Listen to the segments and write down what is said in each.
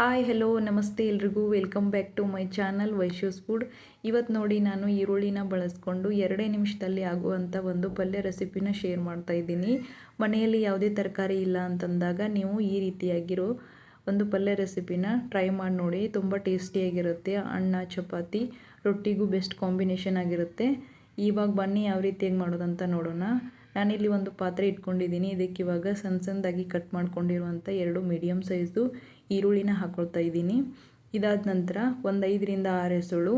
Hi hello ನಮಸ್ತೆ ಎಲ್ರಿಗೂ. Welcome back to my channel Vaishu's food ಇವತ್ತು ನೋಡಿ ನಾನು ಈರುಳ್ಳಿನ ಬಳಸ್ಕೊಂಡು ಎರಡೇ ನಿಮಿಷದಲ್ಲಿ ಆಗುವಂಥ ಒಂದು ಪಲ್ಯ ರೆಸಿಪಿನ ಶೇರ್ ಮಾಡ್ತಾ ಇದ್ದೀನಿ. ಮನೆಯಲ್ಲಿ ಯಾವುದೇ ತರಕಾರಿ ಇಲ್ಲ ಅಂತಂದಾಗ ನೀವು ಈ ರೀತಿಯಾಗಿರೋ ಒಂದು ಪಲ್ಯ ರೆಸಿಪಿನ ಟ್ರೈ ಮಾಡಿ ನೋಡಿ. ತುಂಬ ಟೇಸ್ಟಿಯಾಗಿರುತ್ತೆ ಅನ್ನ, ಚಪಾತಿ, ರೊಟ್ಟಿಗೂ ಬೆಸ್ಟ್ ಕಾಂಬಿನೇಷನ್ ಆಗಿರುತ್ತೆ. ಇವಾಗ ಬನ್ನಿ ಯಾವ ರೀತಿಯಾಗಿ ಮಾಡೋದಂತ ನೋಡೋಣ. ನಾನಿಲ್ಲಿ ಒಂದು ಪಾತ್ರೆ ಇಟ್ಕೊಂಡಿದ್ದೀನಿ. ಇದಕ್ಕೆ ಇವಾಗ ಸಣ್ಣ ಸಣ್ಣದಾಗಿ ಕಟ್ ಮಾಡ್ಕೊಂಡಿರುವಂಥ ಎರಡು ಮೀಡಿಯಮ್ ಸೈಜು ಈರುಳ್ಳಿನ ಹಾಕ್ಕೊಳ್ತಾ ಇದ್ದೀನಿ. ಇದಾದ ನಂತರ ಒಂದು ಐದರಿಂದ ಆರು ಎಸಳು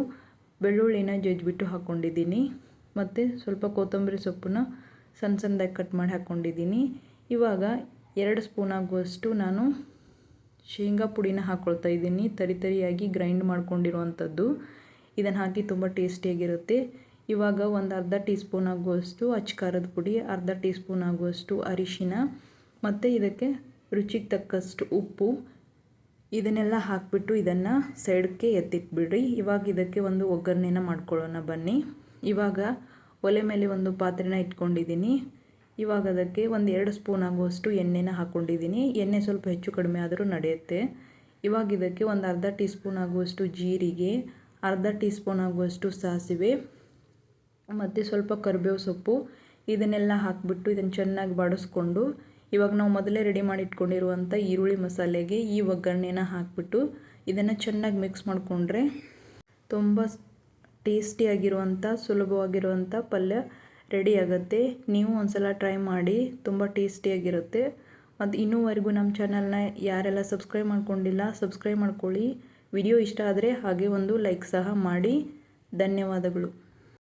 ಬೆಳ್ಳುಳ್ಳಿನ ಜಜ್ಜಿಬಿಟ್ಟು ಹಾಕ್ಕೊಂಡಿದ್ದೀನಿ ಮತ್ತು ಸ್ವಲ್ಪ ಕೊತ್ತಂಬರಿ ಸೊಪ್ಪನ್ನ ಸಣ್ಣ ಸಣ್ಣದಾಗಿ ಕಟ್ ಮಾಡಿ ಹಾಕ್ಕೊಂಡಿದ್ದೀನಿ ಇವಾಗ ಎರಡು ಸ್ಪೂನ್ ಆಗುವಷ್ಟು ನಾನು ಶೇಂಗಾ ಪುಡಿನ ಹಾಕ್ಕೊಳ್ತಾ ಇದ್ದೀನಿ. ತರಿ ತರಿಯಾಗಿ ಗ್ರೈಂಡ್ ಮಾಡ್ಕೊಂಡಿರುವಂಥದ್ದು. ಇದನ್ನು ಹಾಕಿ ತುಂಬ ಟೇಸ್ಟಿಯಾಗಿರುತ್ತೆ ಇವಾಗ ಒಂದು ಅರ್ಧ ಟೀ ಸ್ಪೂನ್ ಆಗುವಷ್ಟು ಅಚ್ಕಾರದ ಪುಡಿ, ಅರ್ಧ ಟೀ ಸ್ಪೂನ್ ಆಗುವಷ್ಟು ಅರಿಶಿನ, ಮತ್ತು ಇದಕ್ಕೆ ರುಚಿಗೆ ತಕ್ಕಷ್ಟು ಉಪ್ಪು. ಇದನ್ನೆಲ್ಲ ಹಾಕಿಬಿಟ್ಟು ಇದನ್ನು ಸೈಡ್ಗೆ ಎತ್ತಿಟ್ಬಿಡ್ರಿ. ಇವಾಗ ಇದಕ್ಕೆ ಒಂದು ಒಗ್ಗರಣೆನ ಮಾಡ್ಕೊಳ್ಳೋಣ ಬನ್ನಿ. ಇವಾಗ ಒಲೆ ಮೇಲೆ ಒಂದು ಪಾತ್ರೆನ ಇಟ್ಕೊಂಡಿದ್ದೀನಿ. ಇವಾಗ ಅದಕ್ಕೆ ಒಂದು ಎರಡು ಸ್ಪೂನ್ ಆಗುವಷ್ಟು ಎಣ್ಣೆನ ಹಾಕ್ಕೊಂಡಿದ್ದೀನಿ ಎಣ್ಣೆ ಸ್ವಲ್ಪ ಹೆಚ್ಚು ಕಡಿಮೆ ಆದರೂ ನಡೆಯುತ್ತೆ. ಇವಾಗ ಇದಕ್ಕೆ ಒಂದು ಅರ್ಧ ಟೀ ಸ್ಪೂನ್ ಆಗುವಷ್ಟು ಜೀರಿಗೆ, ಅರ್ಧ ಟೀ ಸ್ಪೂನ್ ಆಗುವಷ್ಟು ಸಾಸಿವೆ ಮತ್ತು ಸ್ವಲ್ಪ ಕರಿಬೇವು ಸೊಪ್ಪು ಇದನ್ನೆಲ್ಲ ಹಾಕಿಬಿಟ್ಟು ಇದನ್ನು ಚೆನ್ನಾಗಿ ಬಾಡಿಸ್ಕೊಂಡು ಇವಾಗ ನಾವು ಮೊದಲೇ ರೆಡಿ ಮಾಡಿ ಇಟ್ಕೊಂಡಿರುವಂಥ ಈರುಳ್ಳಿ ಮಸಾಲೆಗೆ ಈ ಒಗ್ಗರಣೆನ ಹಾಕಿಬಿಟ್ಟು ಇದನ್ನು ಚೆನ್ನಾಗಿ ಮಿಕ್ಸ್ ಮಾಡಿಕೊಂಡ್ರೆ ತುಂಬ ಟೇಸ್ಟಿಯಾಗಿರುವಂಥ ಸುಲಭವಾಗಿರುವಂಥ ಪಲ್ಯ ರೆಡಿ ಆಗುತ್ತೆ. ನೀವು ಒಂದ್ಸಲ ಟ್ರೈ ಮಾಡಿ ತುಂಬ ಟೇಸ್ಟಿಯಾಗಿರುತ್ತೆ ಮತ್ತು ಇನ್ನೂವರೆಗೂ ನಮ್ಮ ಚಾನಲ್ನ ಯಾರೆಲ್ಲ ಸಬ್ಸ್ಕ್ರೈಬ್ ಮಾಡ್ಕೊಂಡಿಲ್ಲ ಸಬ್ಸ್ಕ್ರೈಬ್ ಮಾಡ್ಕೊಳ್ಳಿ. ವಿಡಿಯೋ ಇಷ್ಟ ಆದರೆ ಹಾಗೆ ಒಂದು ಲೈಕ್ ಸಹ ಮಾಡಿ. ಧನ್ಯವಾದಗಳು.